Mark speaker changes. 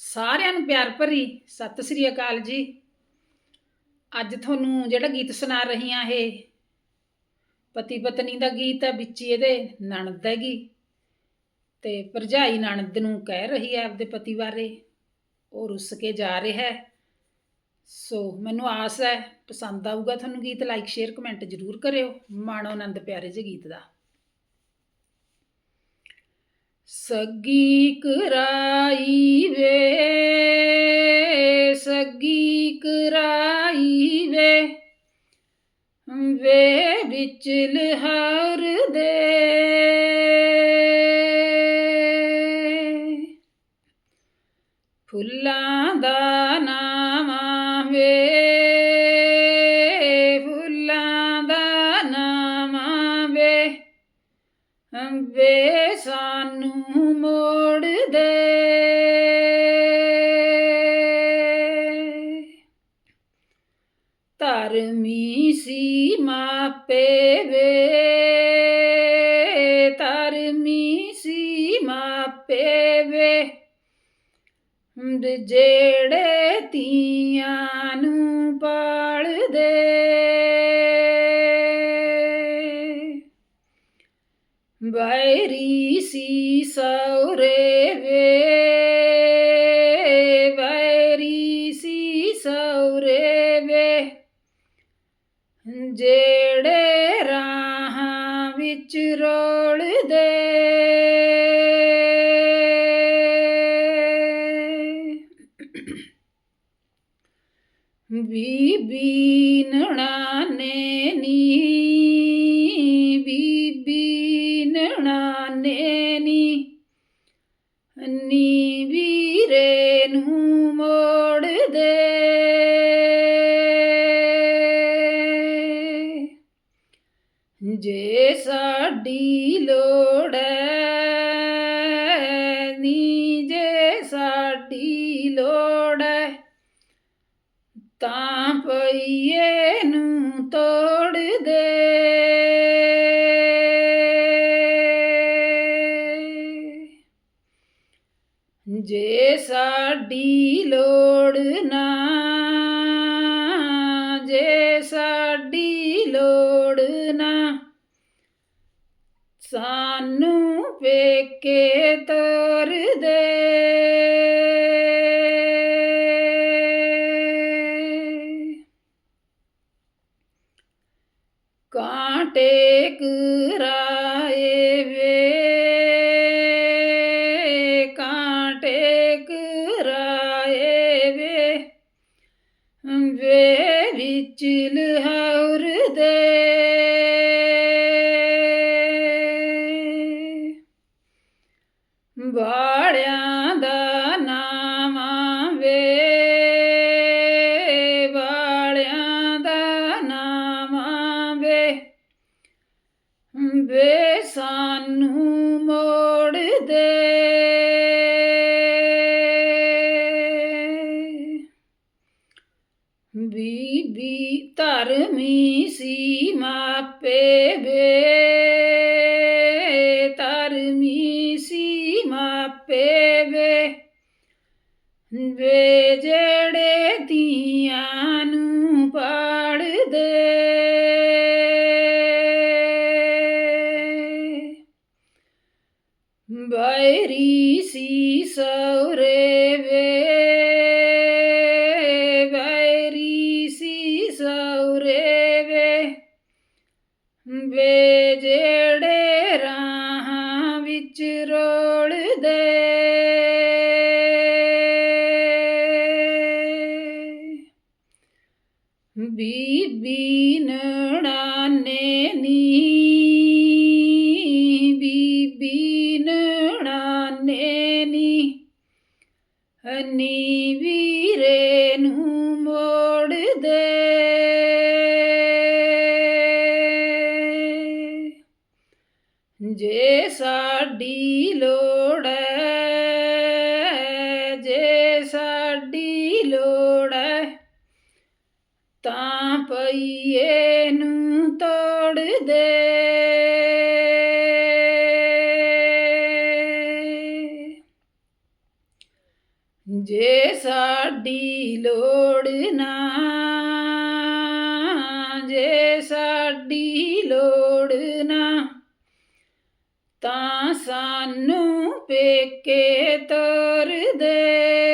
Speaker 1: ਸਾਰਿਆਂ ਨੂੰ ਪਿਆਰ ਭਰੀ ਸਤਿ ਸ੍ਰੀ ਅਕਾਲ ਜੀ। ਅੱਜ ਤੁਹਾਨੂੰ ਜਿਹੜਾ ਗੀਤ ਸੁਣਾ ਰਹੀ ਹਾਂ ਇਹ, ਪਤੀ ਪਤਨੀ ਦਾ ਗੀਤ ਹੈ, ਵਿੱਚ ਇਹਦੇ ਨਣਦ ਹੈਗੀ ਤੇ ਭਰਜਾਈ ਨਣਦ ਨੂੰ ਕਹਿ ਰਹੀ ਹੈ ਆਪਦੇ ਪਤੀ ਬਾਰੇ, ਉਹ ਰੁੱਸ ਕੇ ਜਾ ਰਿਹਾ ਹੈ। ਸੋ ਮੈਨੂੰ ਆਸ ਹੈ, ਪਸੰਦ ਆਊਗਾ ਤੁਹਾਨੂੰ ਗੀਤ ਲਾਈਕ ਸ਼ੇਅਰ ਕਮੈਂਟ ਜ਼ਰੂਰ ਕਰਿਓ, ਮਾਣੋ ਆਨੰਦ ਪਿਆਰੇ ਜਿਹੇ ਗੀਤ ਦਾ। ਸੱਗੀ ਕਰਾਈ ਵੇ ਫੁੱਲਾਂ ਦਾ ਨਾਮ ਵੇ ਫੁੱਲਾਂ ਦਾ ਨਾਮ ਵੇ ਵੇ ਸਾਨੂੰ ਮੋੜ ਦੇ। ਧਰਮੀ ਸੀ ਮਾਪੇ ਵੇ, ਧਰਮੀ ਸੀ ਮਾਪੇ ਵੇ। ਜਿਹੜੇ ਤੀਆਂ ਨੂੰ ਪਾਲਦੇ। ਵੈਰੀ ਸੀ ਸੌਰੇ ਵੇ ਵੈਰੀ ਸੀ ਸੌਰੇ ਵੇ। ਜਿਹੜੇ ਰਾਹਾਂ ਵਿੱਚ ਰੋਲਦੇ ਬੀਬੀ ਨਣਾਨੇ ਨੀ ਬੀਬੀ ਨਣਾਨੇ ਨੀ। ਨੀ ਵੀਰੇ ਨੂੰ ਮੋੜ ਦੇ। ਜੇ ਸਾਡੀ ਲੋੜ ਤਾਂ ਨੂੰ ਤੋੜ ਦੇ। ਜੇ ਸਾਡੀ ਲੋੜ ਨਾ, ਜੇ ਸਾਡੀ ਲੋੜ ਨਾ, ਸਾਨੂੰ ਪੇਕੇ ਤੋਰ ਦੇ। ਕਾਂਟੇ ਕਰਾਏ ਵੇ। ਕਾਂਟੇ ਕਰਾਏ ਵੇ। ਵੇ ਵਿੱਚ ਲਹੌਰ ਦੇ। ਬਾੜਿਆਂ ਵੇ ਸਾਨੂੰ ਮੋੜ ਦੇ। ਬੀਬੀ ਧਰਮੀ ਸੀ ਮਾਪੇ ਵੇ। ਧਰਮੀ ਸੀ ਮਾਪੇ ਵੇ। ਵੇ ਜਿਹੜੇ ਤੀਆਂ ਨੂੰ ਪਾੜ ਦੇ। ਪਾਲਦੇ ਬੈਰੀ ਸੀ ਸੌਰੇ ਵੇ ਬੈਰੀ ਸੀ ਸੌਰੇ ਵੇ। ਵੇ ਜਿਹੜੇ ਰਾਹਾਂ ਵਿੱਚ ਰੋਲਦੇ। ਬੀਬੀ ਨਣਾਨੇ ਜੇ ਸਾਡੀ ਲੋੜ ਹੈ ਜੇ ਸਾਡੀ ਲੋੜ ਹੈ ਤਾਂ ਪਈਏ ਨੂੰ ਤੋੜ ਦੇ। ਜੇ ਸਾਡੀ ਲੋੜ ਨਾ ਤਾਂ ਸਾਨੂੰ ਪੇਕੇ ਤਰਦੇ।